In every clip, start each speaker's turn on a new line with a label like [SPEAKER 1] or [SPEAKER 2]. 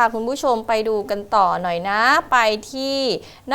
[SPEAKER 1] พาคุณผู้ชมไปดูกันต่อหน่อยนะ ไปที่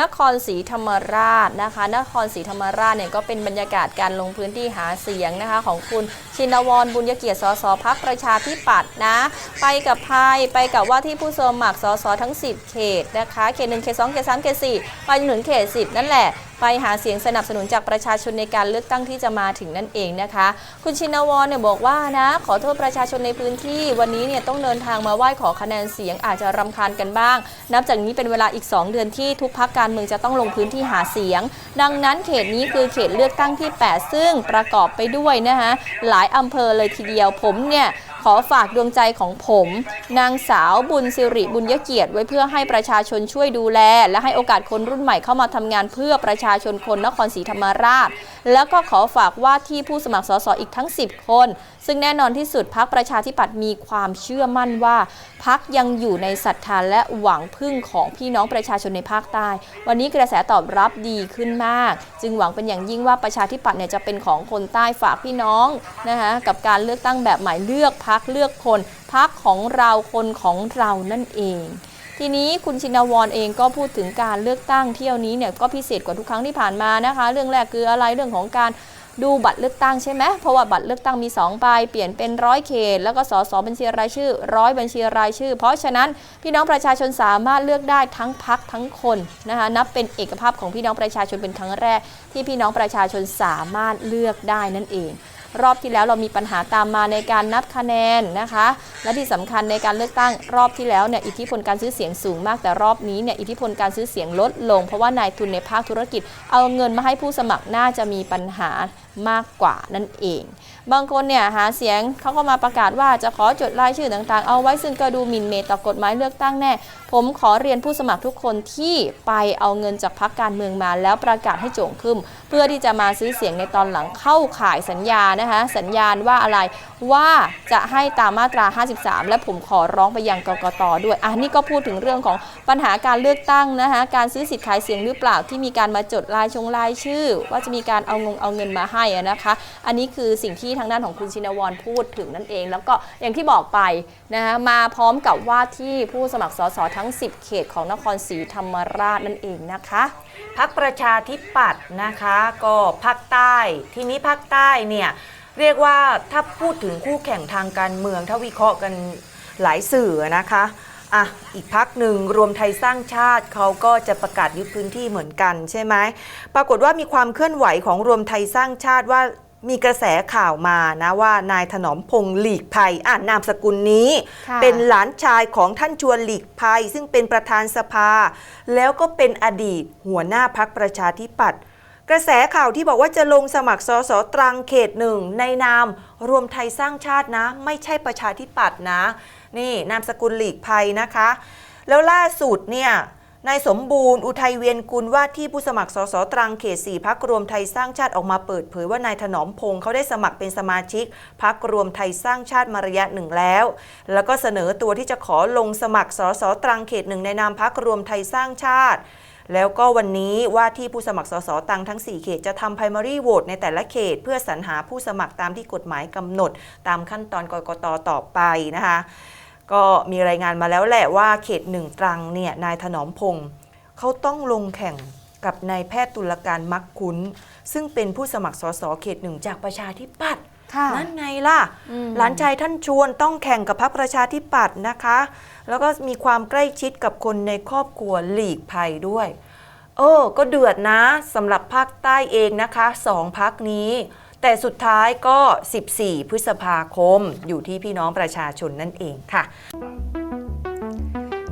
[SPEAKER 1] นครศรีธรรมราชนะคะ นครศรีธรรมราชเนี่ยก็เป็นบรรยากาศการลงพื้นที่หาเสียงนะคะ ของคุณชินวรบุญยเกียรติสสพักประชาธิปัตย์นะ ไปกับใครไปกับว่าที่ผู้สมัครสสทั้ง 10 เขตนะคะเขต1เขต2เขต3เขต4ไปจนถึงเขต 10 นั่นแหละ ไปหาเสียงสนับสนุนจากประชาชนในการเลือกตั้งที่จะมาถึงนั่นเองนะคะ คุณชินวรเนี่ยบอกว่านะขอโทษประชาชนในพื้นที่ วันนี้เนี่ยต้องเดินทางมาไหว้ขอคะแนนเสียงอาจจะรำคาญกันบ้าง นับจากนี้เป็นเวลาอีก 2 เดือนที่ทุกพักการเมืองจะต้องลงพื้นที่หาเสียง ดังนั้นเขตนี้คือเขตเลือกตั้งที่ 8 ซึ่งประกอบไปด้วยนะคะหลายอำเภอเลยทีเดียวผมเนี่ย ขอฝากดวงใจของผม นางสาวบุญสิริบุญยเกียรติ ไว้เพื่อให้ประชาชนช่วยดูแล และให้โอกาสคนรุ่นใหม่เข้ามาทำงานเพื่อประชาชนคนนครศรีธรรมราช แล้วก็ขอฝากว่าที่ผู้สมัครสสอีกทั้ง 10 คน ซึ่งแน่นอนที่สุดพักประชาธิปัตย์มีความเชื่อมั่นว่าพักยังอยู่ในศรัทธาและหวังพึ่งของพี่น้องประชาชนในภาคใต้ วันนี้กระแสตอบรับดีขึ้นมาก จึงหวังเป็นอย่างยิ่งว่าประชาธิปัตย์เนี่ยจะเป็นของคนใต้ฝากพี่น้องนะคะกับการเลือกตั้งแบบใหม่เลือกพักพักเลือกคน พักของเราคนของเรานั่นเอง ทีนี้คุณชินวรเองก็พูดถึงการเลือกตั้งเที่ยวนี้เนี่ยก็พิเศษกว่าทุกครั้งที่ผ่านมานะคะ เรื่องแรกคืออะไรเรื่องของการดูบัตรเลือกตั้งใช่ไหม เพราะว่าบัตรเลือกตั้งมี 2 ใบ เปลี่ยนเป็นร้อยเขต แล้วก็สสบัญชีรายชื่อร้อยบัญชีรายชื่อ เพราะฉะนั้นพี่น้องประชาชนสามารถเลือกได้ทั้งพักทั้งคนนะคะนับเป็นเอกภาพของพี่น้องประชาชนเป็นครั้งแรก ที่พี่น้องประชาชนสามารถเลือกได้นั่นเอง รอบที่แล้วเรามีปัญหาตามมาในการนับคะแนนนะคะ และที่สำคัญในการเลือกตั้งรอบที่แล้วเนี่ยอิทธิพลการซื้อเสียงสูงมากแต่รอบนี้เนี่ยอิทธิพลการซื้อเสียงลดลง เพราะว่านายทุนในภาคธุรกิจ เอาเงินมาให้ผู้สมัครน่าจะมีปัญหามากกว่านั่นเอง บางคนเนี่ยหาเสียงเขาก็มาประกาศว่าจะขอจดรายชื่อต่างๆ เอาไว้ซึ่งก็ดูหมิ่นเมตต่อกฎหมายเลือกตั้งแน่ ผมขอเรียนผู้สมัครทุกคนที่ไปเอาเงินจากพักการเมืองมาแล้วประกาศให้โจ่งขึ้น เพื่อที่จะมาซื้อเสียงในตอนหลังเข้าข่ายสัญญานะคะสัญญาณว่าอะไรว่าจะให้ตามมาตรา 53 และผมขอร้องไปยังกกตด้วยอะนี่ก็พูดถึงเรื่องของปัญหาการเลือกตั้งนะคะการซื้อสิทธิ์ขายเสียงหรือเปล่าที่มีการมาจดรายชงรายชื่อ ว่าจะมีการเอางงเอาเงินมาให้นะคะ อันนี้คือสิ่งที่ทางด้านของคุณชินวรพูดถึงนั่นเอง แล้วก็อย่างที่บอกไปนะคะมาพร้อมกับว่าที่ผู้สมัครสสทั้ง 10 เขตของนครศรีธรรมราชนั่นเองนะคะ
[SPEAKER 2] พักประชาธิปัตย์นะคะ ก็ภาคใต้ ทีนี้ภาคใต้เนี่ย เรียกว่าถ้าพูดถึงคู่แข่งทางการเมือง ถ้าวิเคราะห์กันหลายสื่อนะคะอะอีกพักหนึ่งรวมไทยสร้างชาติเขาก็จะประกาศยึดพื้นที่เหมือนกันใช่ไหมปรากฏว่ามีความเคลื่อนไหวของรวมไทยสร้างชาติว่ามีกระแสข่าวมานะว่านายถนอมพงษ์หลีกภัยอ่านนามสกุลนี้
[SPEAKER 1] ค่ะ
[SPEAKER 2] เป็นหลานชายของท่านชวนหลีกภัย ซึ่งเป็นประธานสภา แล้วก็เป็นอดีตหัวหน้าพักประชาธิปัตย์ กระแสข่าวที่บอกว่าจะลงสมัครสสตรังเขตหนึ่งในนาม รวมไทยสร้างชาตินะ ไม่ใช่ประชาธิปัตย์นะ นี่นามสกุลหลีกภัยนะคะ แล้วล่าสุดเนี่ยนายสมบูรณ์อุทัยเวียนกุลว่าที่ผู้สมัครสสตรังเขต4พักรวมไทยสร้างชาติออกมาเปิดเผยว่านายถนอมพงษ์เขาได้สมัครเป็นสมาชิกพักรวมไทยสร้างชาติมาระยะหนึ่งแล้ว แล้วก็เสนอตัวที่จะขอลงสมัครสสตรังเขตหนึ่งในนามพักรวมไทยสร้างชาติ แล้วก็วันนี้ว่าที่ผู้สมัครสสตังทั้ง 4 เขตจะทำ primary vote ในแต่ละเขต เพื่อสรรหาผู้สมัครตามที่กฎหมายกำหนด ตามขั้นตอนกกตต่อไปนะคะก็มีรายงานมาแล้วแหละว่าเขตหนึ่งตรังเนี่ยนายถนอมพงษ์เขาต้องลงแข่งกับนายแพทย์ตุลการมักคุ้น ซึ่งเป็นผู้สมัครสสเขตหนึ่งจากประชาธิปัตย์ นั่นไงล่ะ
[SPEAKER 1] อืม
[SPEAKER 2] หลานชายท่านชวนต้องแข่งกับพรรคประชาธิปัตย์นะคะ แล้วก็มีความใกล้ชิดกับคนในครอบครัวหลีกภัยด้วยเออก็เดือดนะสำหรับภาคใต้เองนะคะสองพักนี้ แต่สุดท้ายก็ 14 พฤษภาคม อยู่ที่พี่น้องประชาชนนั่นเองค่ะ